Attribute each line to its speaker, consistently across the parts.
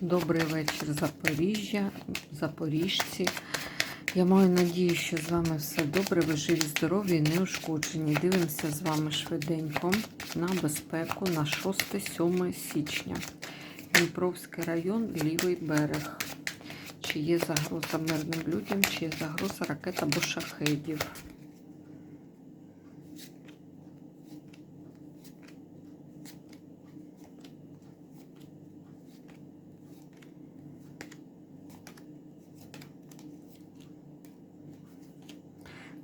Speaker 1: Добрий вечір, Запоріжжя, Запоріжці. Я маю надію, що з вами все добре, ви живі, здорові і неушкоджені. Дивимося з вами швиденько на безпеку на 6-7 січня. Дніпровський район, лівий берег. Чи є загроза мирним людям, чи є загроза ракет або шахедів.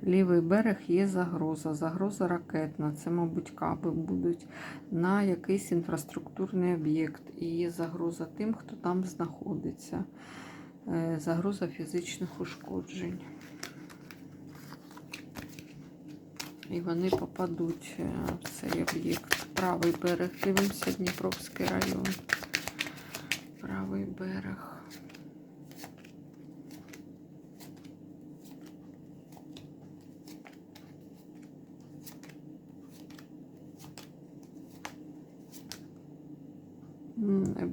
Speaker 1: Лівий берег є загроза. Загроза ракетна. Це, мабуть, каби будуть на якийсь інфраструктурний об'єкт. І є загроза тим, хто там знаходиться. Е, Загроза фізичних ушкоджень. І вони попадуть е, в цей об'єкт. Правий берег. Дивимося Дніпровський район. Правий берег.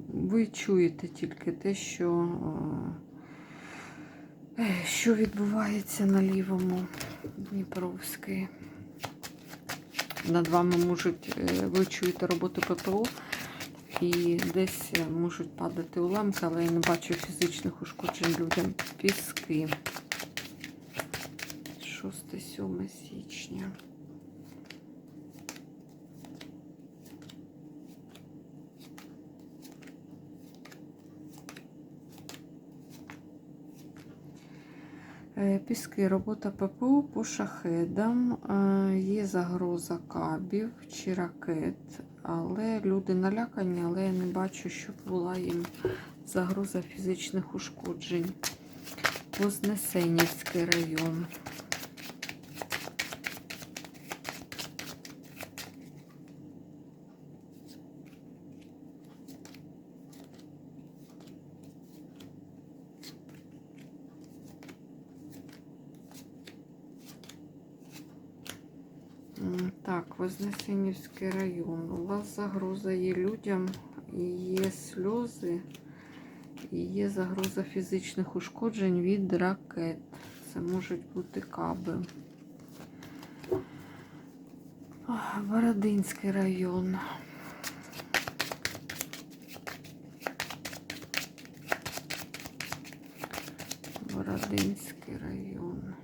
Speaker 1: Ви чуєте тільки те, що, е, що відбувається на лівому Дніпровській. Над вами можуть, е, ви чуєте роботу ППО і десь е, можуть падати уламки, але я не бачу фізичних ушкоджень людям. Піски. 6-7 січня. Піски, робота ППО по шахедам. Е, Є загроза кабів чи ракет, але люди налякані, але я не бачу, щоб була їм загроза фізичних ушкоджень. Вознесенівський район. Так, район. У вас загроза є людям, є сльози, і є загроза фізичних ушкоджень від ракет. Це можуть бути каби. Бородинський район. Бородинський район.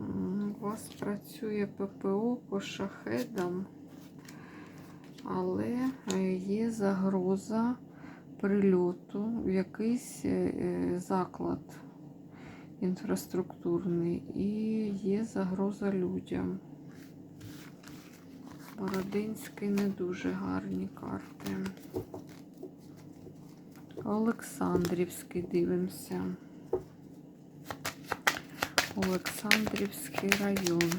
Speaker 1: М, У вас працює ППО по шахедам, але е, є загроза прильоту в якийсь е, е, заклад інфраструктурний і є загроза людям. Бородинський не дуже гарні карти. Олександрівський дивимося. Олександрівський район.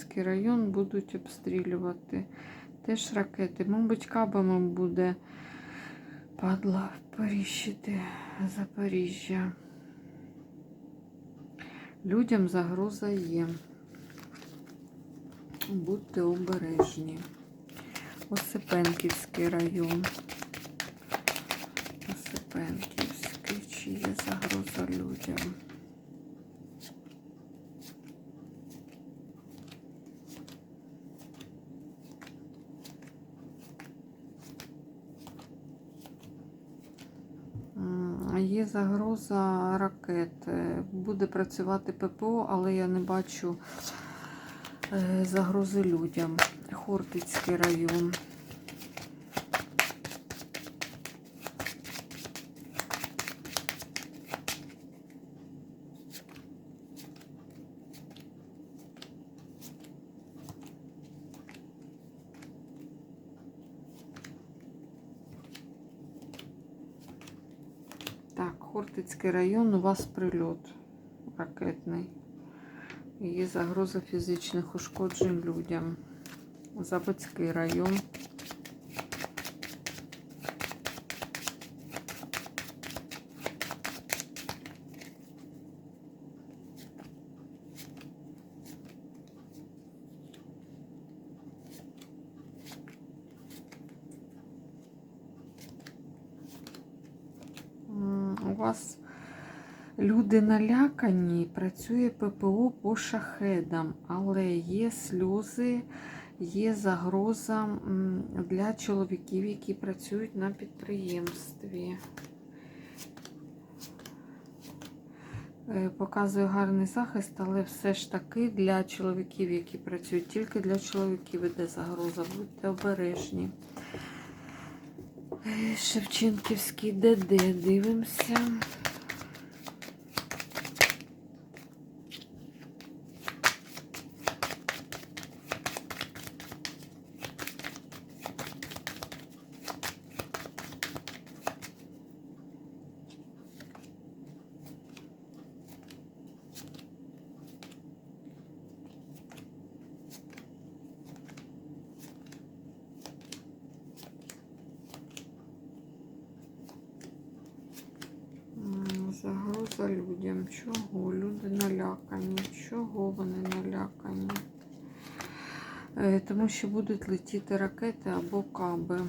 Speaker 1: Олександрівський район будуть обстрілювати. Теж ракети. Мабуть, кабами буде падла поріщити Запоріжжя. Людям загроза є. Будьте обережні. Осипенківський район. Осипенківський. Чи є загроза людям? Є загроза ракет. Е, Буде працювати ППО, але я не бачу е, загрози людям. Хортицький район. Хортицький район, у вас прильот ракетний. Є загроза фізичних ушкоджень людям. Заводський район. У вас люди налякані, працює ППО по шахедам, але є сльози, є загроза для чоловіків, які працюють на підприємстві. Е, Показує гарний захист, але все ж таки для чоловіків, які працюють, тільки для чоловіків іде загроза. Будьте обережні. Е, Шевченківський ДД дивимося. за людям? Чого? Люди налякані. Чого вони налякані? Е, тому що будуть летіти ракети або каби.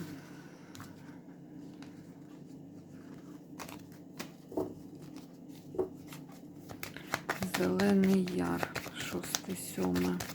Speaker 1: Зелений яр, 6-7.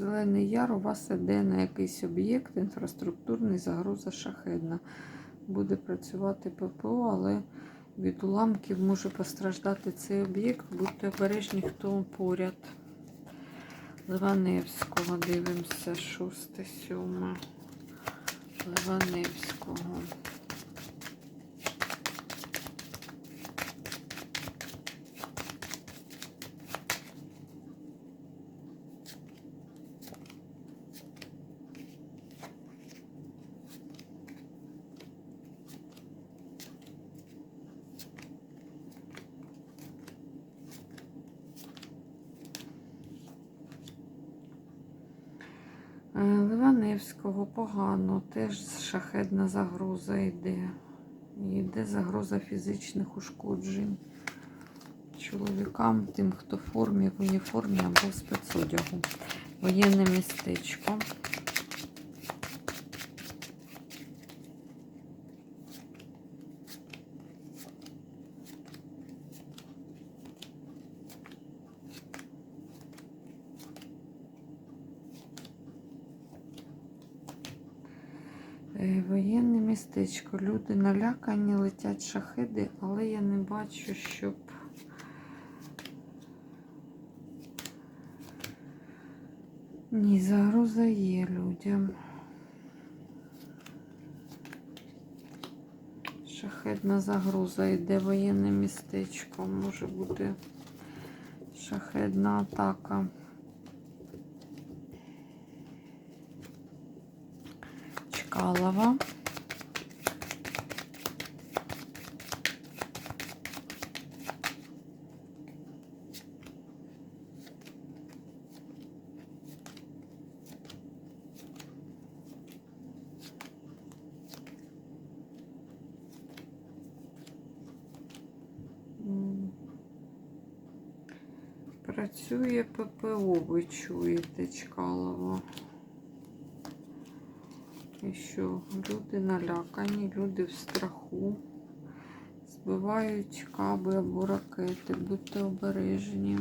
Speaker 1: Зелений яр у вас іде на якийсь об'єкт, інфраструктурний, загроза шахедна. Буде працювати ППО, але від уламків може постраждати цей об'єкт. Будьте обережні, хто поряд. Ливаневського дивимося, шосте, сьоме. Ливаневського. Е, Ливаневського погано, теж шахедна загроза йде. Йде загроза фізичних ушкоджень. Чоловікам, тим, хто в формі, в уніформі або в спецодягу. Воєнне містечко. Е, Воєнне містечко. Люди налякані, летять шахеди, але я не бачу, щоб. Ні, загроза є людям. Шахедна загроза йде воєнне містечко. Може бути шахедна атака. Чкалова. Працює ППО, ви чуєте, Чкалово. І що люди налякані, люди в страху. Збивають каби або ракети. Будьте обережні.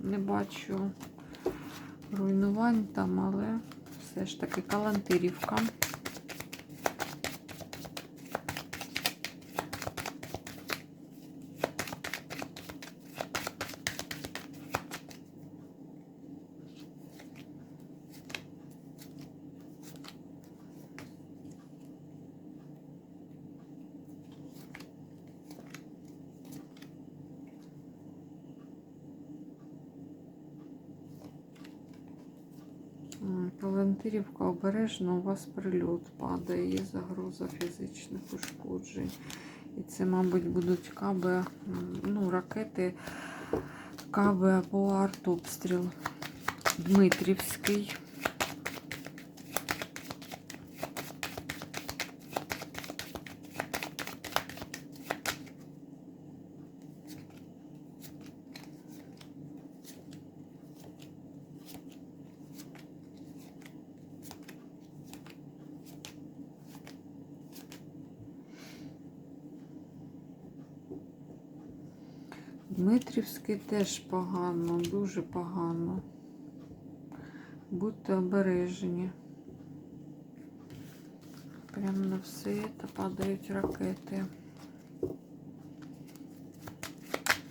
Speaker 1: Не бачу руйнувань там, але все ж таки Калантирівка. Валентирівка обережно, у вас прильот падає, є загроза фізичних ушкоджень. І це, мабуть, будуть каби, ну, ракети, каби або артобстріл. Дмитрівський. Дмитрівський теж погано, дуже погано. Будьте обережні. Прямо на все це падають ракети.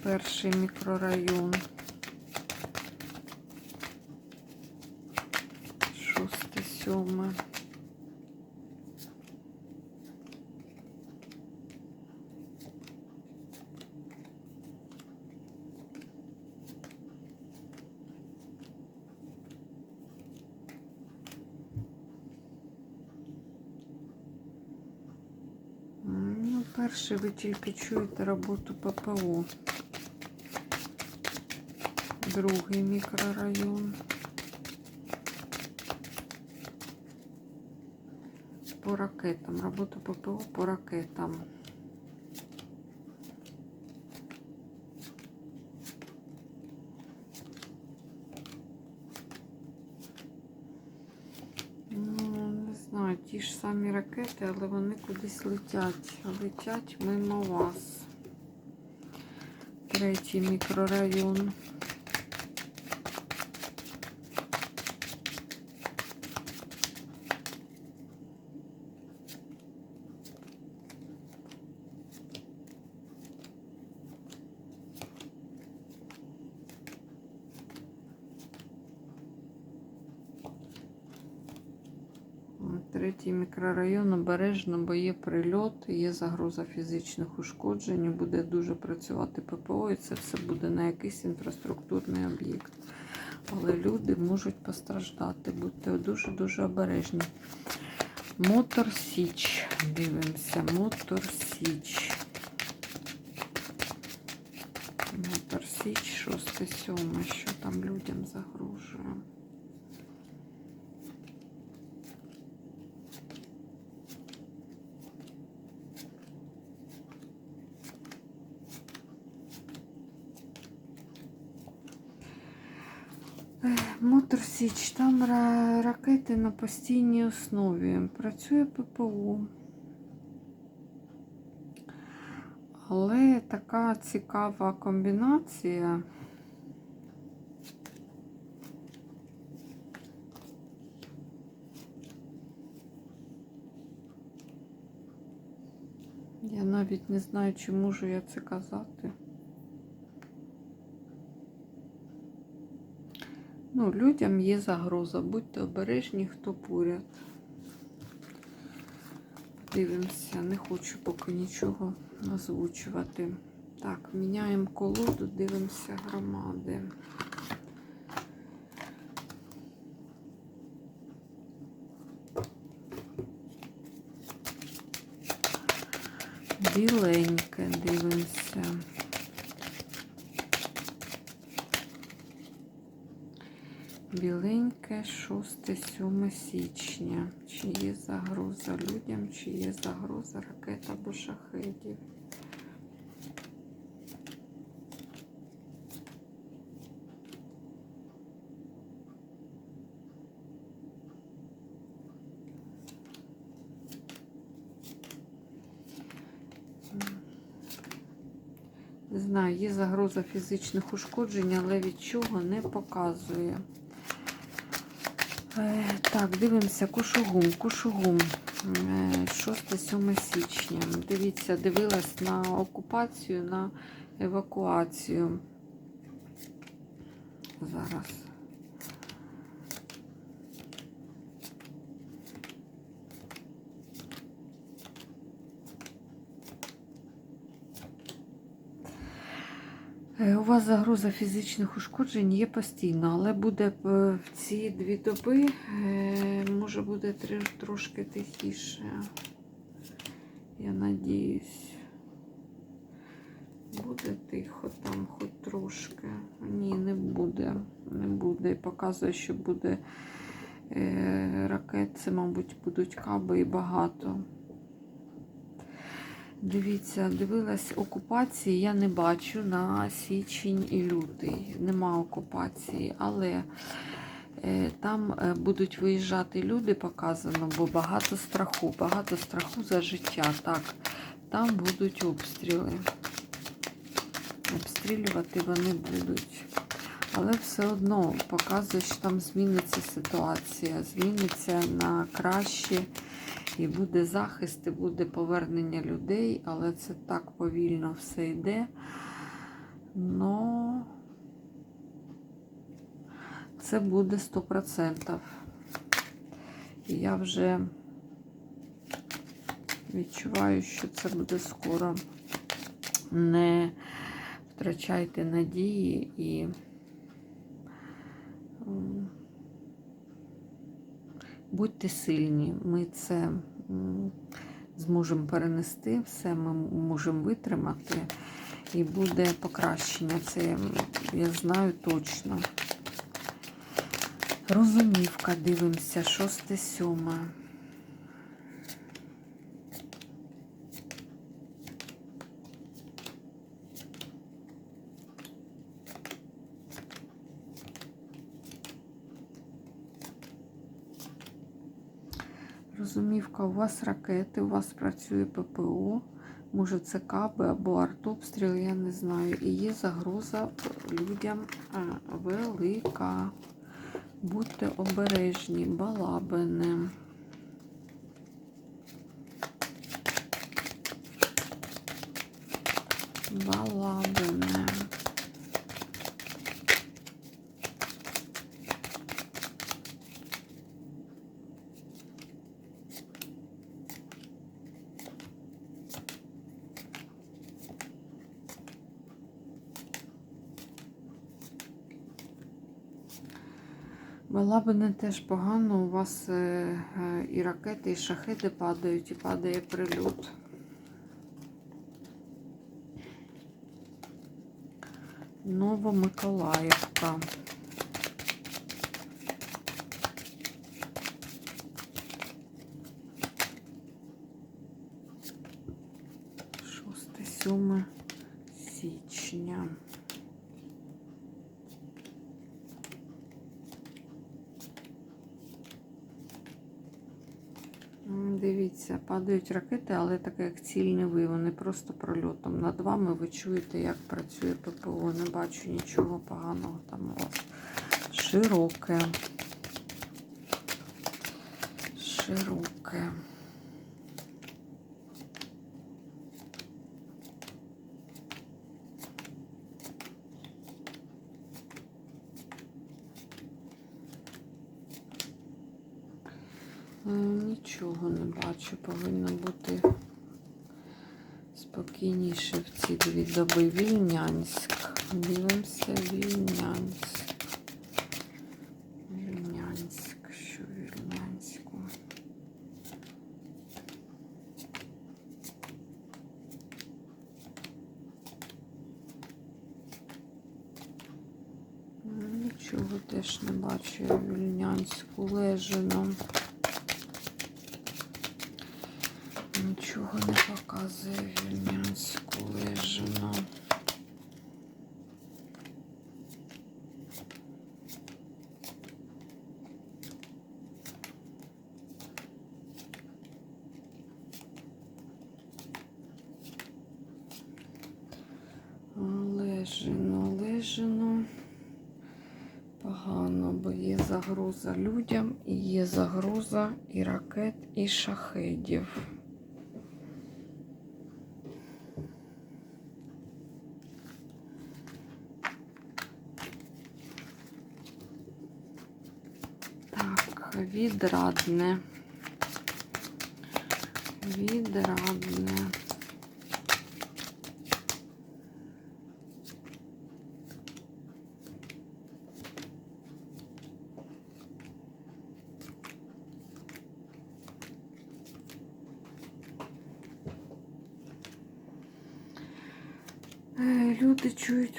Speaker 1: Перший мікрорайон. Шосте, сьоме. Перший ви тільки чуєте роботу ППО. Другий мікрорайон. По ракетам. Роботу ППО по ракетам. Ну, не знаю, ті ж самі ракети, але вони кудись летять. Летять мимо вас. Третій мікрорайон. Третій мікрорайон обережно, бо є прильот, є загроза фізичних ушкоджень, буде дуже працювати ППО, і це все буде на якийсь інфраструктурний об'єкт. Але люди можуть постраждати. Будьте дуже-дуже обережні. Мотор Січ. Дивимося. Мотор Січ. Мотор Січ, 6 7 Що там людям загрожує? Січ, там ракети на постійній основі. Працює ППО. Але така цікава комбінація. Я навіть не знаю, чи можу я це казати. Ну, людям є загроза. Будьте обережні, хто поряд. Дивимося, не хочу поки нічого озвучувати. Так, міняємо колоду, дивимося громади. Біленьке дивимося. Біленьке 6-7 січня. Чи є загроза людям, чи є загроза ракет або шахедів? Не знаю, є загроза фізичних ушкоджень, але від чого не показує. Е, Так, дивимося, Кушугум, Кушугум, 6-7 січня. Дивіться, дивилась на окупацію, на евакуацію. Зараз. Е, У вас загроза фізичних ушкоджень є постійно, але буде е, в ці дві доби, е, може буде трошки тихіше. Я надіюсь. Буде тихо там, хоч трошки. Ні, не буде. Не буде. Показує, що буде е, ракет. Це, мабуть, будуть каби і багато. Дивіться, дивилась окупації, я не бачу на січень і лютий. Нема окупації, але е, там е, будуть виїжджати люди, показано, бо багато страху, багато страху за життя. Так, там будуть обстріли. Обстрілювати вони будуть. Але все одно показує, що там зміниться ситуація, зміниться на краще. І буде захист, і буде повернення людей, але це так повільно все йде. Но це буде 100%. І я вже відчуваю, що це буде скоро. Не втрачайте надії і будьте сильні. Ми це зможемо перенести, все ми можемо витримати, і буде покращення. Це я знаю точно. Розумівка, дивимося, шосте, сьоме. Розумівка, у вас ракети, у вас працює ППО, може це каби або артобстріл, я не знаю. І є загроза людям велика. Будьте обережні, балабини. Балабини. Балабини теж погано. У вас е, е, і ракети, і шахеди падають, і падає прильот. Новомиколаївка. Шосте, сьоме січня. М, Дивіться, падають ракети, але таке як цільний ви, вони просто прольотом. Над вами ви чуєте, як працює ППО. Не бачу нічого поганого там у вас. Широке. Широке. Нічого не бачу, повинно бути спокійніше в ці дві доби. Вільнянськ. Дивимося Вільнянськ. Вільнянськ. Що Вільнянську? Нічого теж не бачу Вільнянську. Лежино. Нічого не показує Вільнянську лежину. Лежину, лежину. Погано, бо є загроза людям, і є загроза і ракет, і шахедів. Так, відрадне. Відрадне.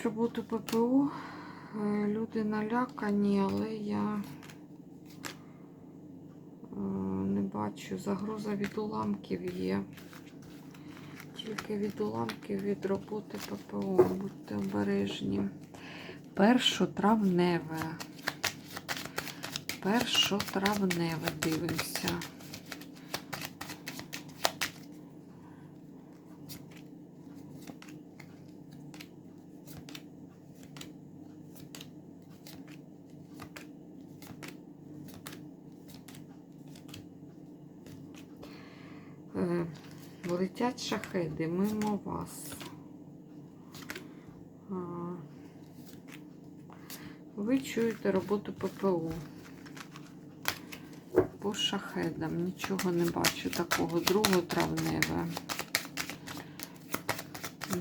Speaker 1: Люди роботу ППО, е, люди налякані, але я е, не бачу. Загроза від уламків є. Тільки від уламків від роботи ППО. Будьте обережні. Першотравневе. Першотравневе дивимося. Е, Летять шахеди мимо вас. Ви чуєте роботу ППО. По шахедам нічого не бачу такого. Друготравневе.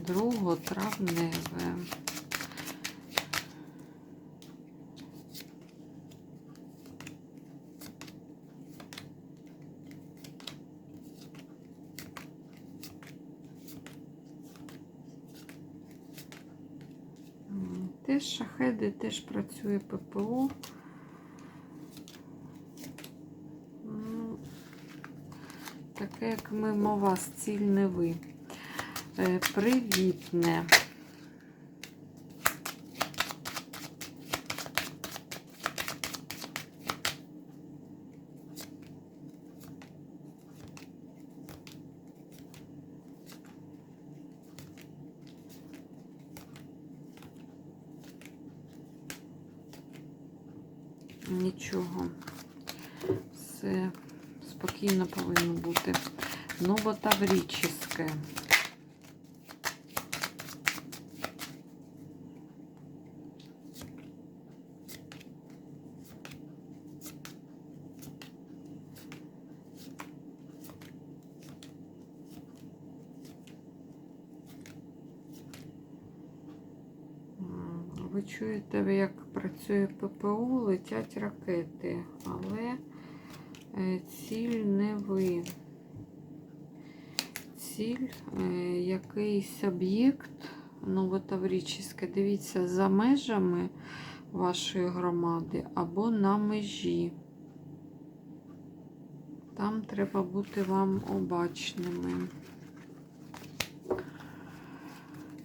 Speaker 1: Друготравневе. М, Теж шахеди, теж працює ППО. Ну, Таке, як мимо вас, ціль не ви. Е, Привітне. Нічого. Все спокійно повинно бути. Новотаврічське. М, Ви чуєте, як працює ППО, летять ракети, але е, ціль не ви. Ціль е, якийсь об'єкт новотаврічське. Дивіться, за межами вашої громади або на межі. Там треба бути вам обачними.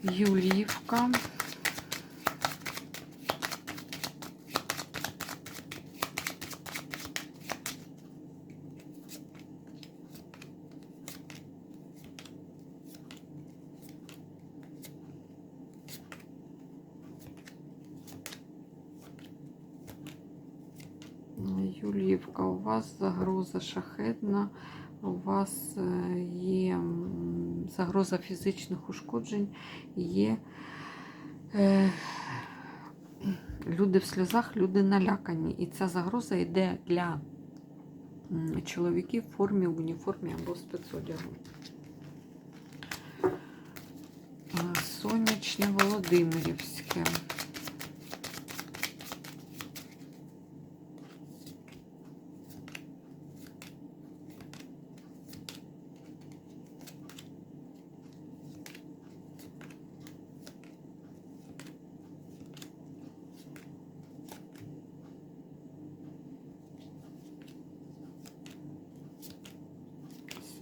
Speaker 1: Юлівка. Юлівка, у вас загроза шахетна, у вас е, є загроза фізичних ушкоджень, є е, люди в сльозах, люди налякані. І ця загроза йде для чоловіків в формі, в уніформі або спецодягу. Е, Сонячне Володимирівське.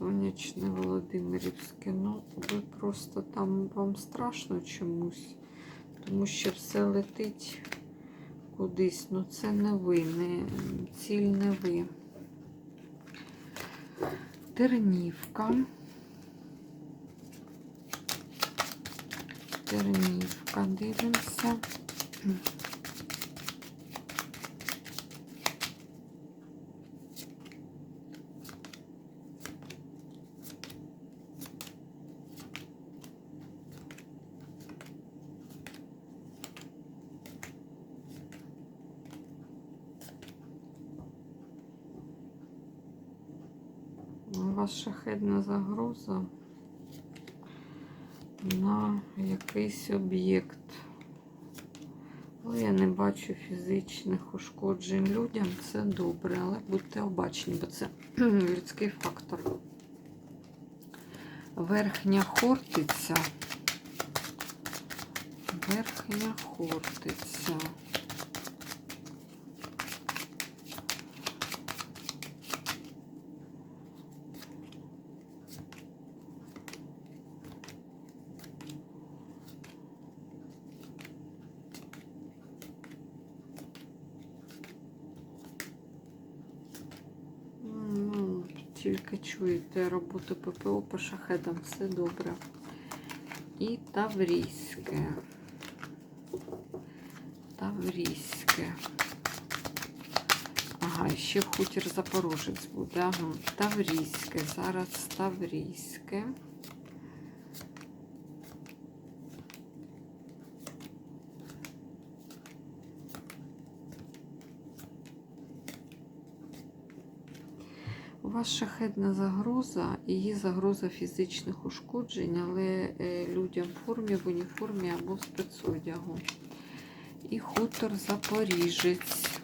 Speaker 1: Сонячне Володимирівське. Ну, ви просто там вам страшно чомусь, тому що все летить кудись. Ну, це не ви, не, ціль не ви. Тернівка. Тернівка, дивимося. У вас шахедна загроза на якийсь об'єкт. Але я не бачу фізичних ушкоджень людям. Це добре, але будьте обачні, бо це людський фактор. Верхня хортиця. Верхня Хортиця. Ну, тільки чуєте роботу ППО по шахедам, все добре. І Таврійське. Таврійське. Ага, ще хутір Запорожець буде. Ага. Таврійське. Зараз Таврійське. Вас шахетна загроза і є загроза фізичних ушкоджень, але е, людям в формі, в уніформі або в спецодягу. І хутор Запоріжець.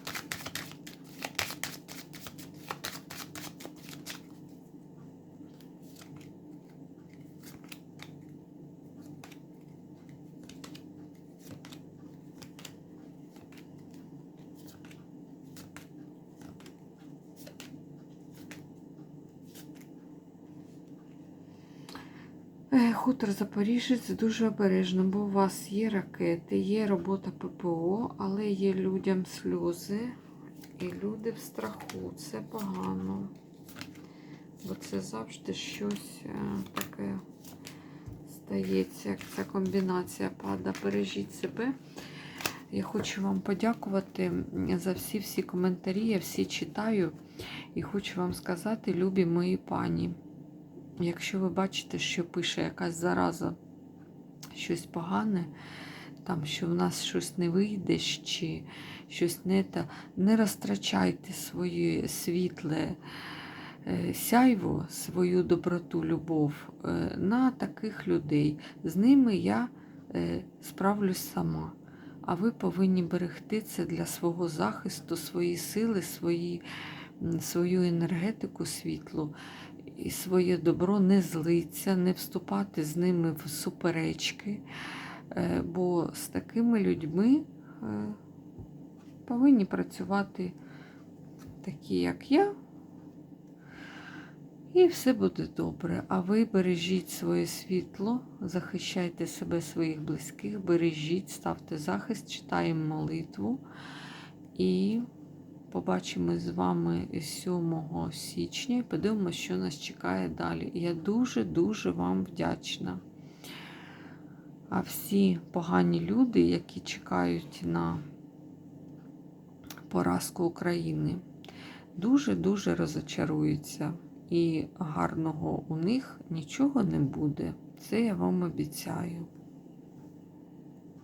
Speaker 1: Е, Хутор Запоріжець дуже обережно, бо у вас є ракети, є робота ППО, але є людям сльози і люди в страху. Це погано. Бо це завжди щось е, таке стається, як ця комбінація пада. Бережіть себе. Я хочу вам подякувати за всі-всі коментарі. Я всі читаю і хочу вам сказати, любі мої пані. Якщо ви бачите, що пише якась зараза, щось погане, там, що в нас щось не вийде, чи щось не те, не розтрачайте своє світле е, сяйво, свою доброту, любов е, на таких людей. З ними я е, справлюсь сама. А ви повинні берегти це для свого захисту, свої сили, свої, свою енергетику світлу і своє добро не злиться, не вступати з ними в суперечки. Е, Бо з такими людьми е, повинні працювати такі, як я. І все буде добре. А ви бережіть своє світло, захищайте себе, своїх близьких, бережіть, ставте захист, читаємо молитву. І побачимось з вами 7 січня і подивимося, що нас чекає далі. Я дуже-дуже вам вдячна. А всі погані люди, які чекають на поразку України, дуже-дуже розочаруються. І гарного у них нічого не буде. Це я вам обіцяю.